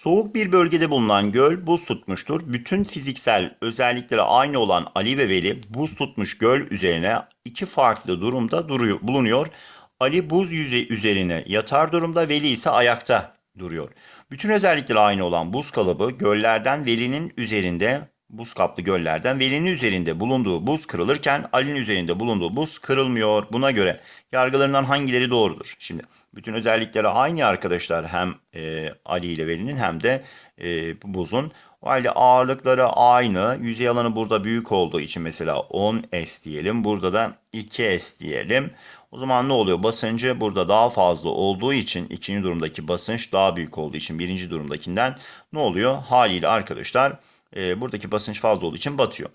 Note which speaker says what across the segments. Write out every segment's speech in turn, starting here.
Speaker 1: Soğuk bir bölgede bulunan göl buz tutmuştur. Bütün fiziksel özellikleri aynı olan Ali ve Veli buz tutmuş göl üzerine iki farklı durumda duruyor, bulunuyor. Ali buz yüzeyi üzerine yatar durumda, Veli ise ayakta duruyor. Bütün özellikleri aynı olan buz kalıbı göllerden Veli'nin üzerinde buz kaplı göllerden Veli'nin üzerinde bulunduğu buz kırılırken Ali'nin üzerinde bulunduğu buz kırılmıyor. Buna göre yargılarından hangileri doğrudur? Şimdi bütün özellikleri aynı arkadaşlar hem e, Ali ile Veli'nin hem de e, buzun. O halde ağırlıkları aynı. Yüzey alanı burada büyük olduğu için mesela 10S diyelim. Burada da 2S diyelim. O zaman ne oluyor? Basıncı burada daha fazla olduğu için ikinci durumdaki basınç daha büyük olduğu için birinci durumdakinden ne oluyor? Haliyle arkadaşlar e, buradaki basınç fazla olduğu için batıyor.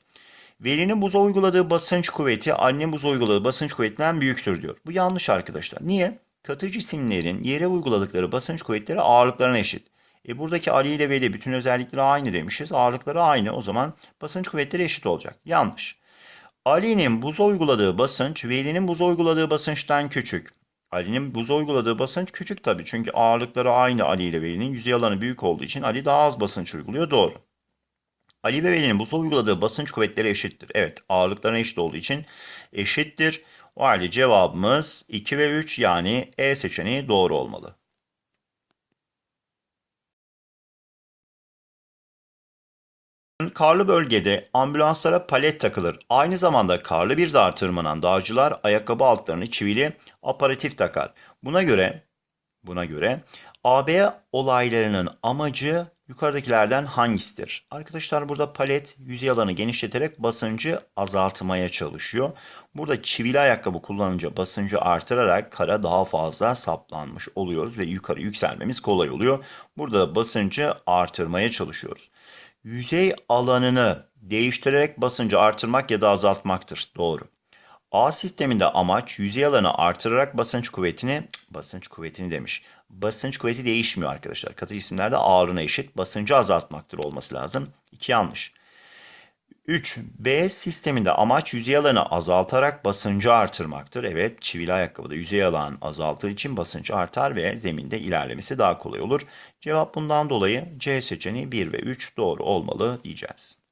Speaker 1: Velinin buza uyguladığı basınç kuvveti annenin buza uyguladığı basınç kuvvetinden büyüktür diyor. Bu yanlış arkadaşlar. Niye? Katı cisimlerin yere uyguladıkları basınç kuvvetleri ağırlıklarına eşit. E buradaki Ali ile Veli bütün özellikleri aynı demişiz. Ağırlıkları aynı. O zaman basınç kuvvetleri eşit olacak. Yanlış. Ali'nin buza uyguladığı basınç Veli'nin buza uyguladığı basınçtan küçük. Ali'nin buza uyguladığı basınç küçük tabii. Çünkü ağırlıkları aynı Ali ile Veli'nin. Yüzey alanı büyük olduğu için Ali daha az basınç uyguluyor. Doğru. Ali ve Veli'nin buza uyguladığı basınç kuvvetleri eşittir. Evet ağırlıklarına eşit olduğu için eşittir. O halde cevabımız 2 ve 3 yani E seçeneği doğru olmalı. Karlı bölgede ambulanslara palet takılır. Aynı zamanda karlı bir dağa tırmanan dağcılar ayakkabı altlarını çivili aparatif takar. Buna göre buna göre AB olaylarının amacı yukarıdakilerden hangisidir? Arkadaşlar burada palet yüzey alanı genişleterek basıncı azaltmaya çalışıyor. Burada çivili ayakkabı kullanınca basıncı artırarak kara daha fazla saplanmış oluyoruz ve yukarı yükselmemiz kolay oluyor. Burada basıncı artırmaya çalışıyoruz. Yüzey alanını değiştirerek basıncı artırmak ya da azaltmaktır. Doğru. A sisteminde amaç yüzey alanı artırarak basınç kuvvetini, basınç kuvvetini demiş. Basınç kuvveti değişmiyor arkadaşlar. Katı cisimlerde ağırlığına eşit. Basıncı azaltmaktır olması lazım. 2 yanlış. 3. B sisteminde amaç yüzey alanı azaltarak basıncı artırmaktır. Evet, çivili ayakkabıda yüzey alanı azalttığı için basınç artar ve zeminde ilerlemesi daha kolay olur. Cevap bundan dolayı C seçeneği 1 ve 3 doğru olmalı diyeceğiz.